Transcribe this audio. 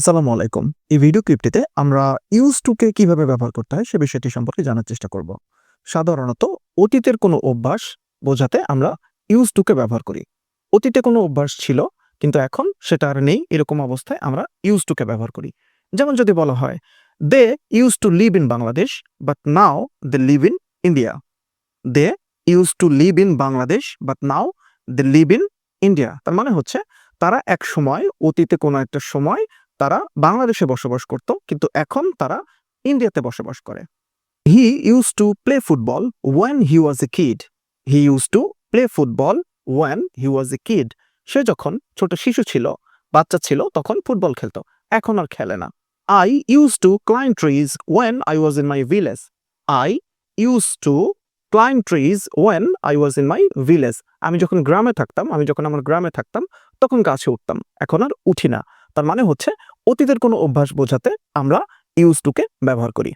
আসসালামু আলাইকুম। এই ভিডিও ক্লিপটিতে আমরা ইউজ টুকে কীভাবে ব্যবহার করতে হয় সে বিষয়টি সম্পর্কে জানার চেষ্টা করব। সাধারণত অতীতের কোনো অভ্যাস বোঝাতে আমরা ইউজ টুকে ব্যবহার করি। অতীতে কোনো অভ্যাস ছিল, কিন্তু এখন সেটা আর নেই, এরকম অবস্থায় আমরা ইউজ টুকে ব্যবহার করি। যেমন যদি বলা হয়, they used to live in Bangladesh, but now they live in India. They used to live in Bangladesh, but now they live in India. তার মানে হচ্ছে, তারা এক সময় অতীতে কোনো একটা সময় তারা বাংলাদেশে বসবাস করত, কিন্তু এখন তারা ইন্ডিয়াতে বসবাস করে। He used to play football when he was a kid he used to play football when he was a kid সে যখন ছোট শিশু ছিল, বাচ্চা ছিল, তখন ফুটবল খেলতো। এখন আর খেলে না। I used to climb trees when I was in my village I used to climb trees when I was in my village আমি যখন গ্রামে থাকতাম, আমি যখন আমার গ্রামে থাকতাম, তখন গাছে উঠতাম। এখন আর উঠি না। তার মানে হচ্ছে অতীতের কোনো অভ্যাস বোঝাতে আমরা ইউজ টুকে ব্যবহার করি।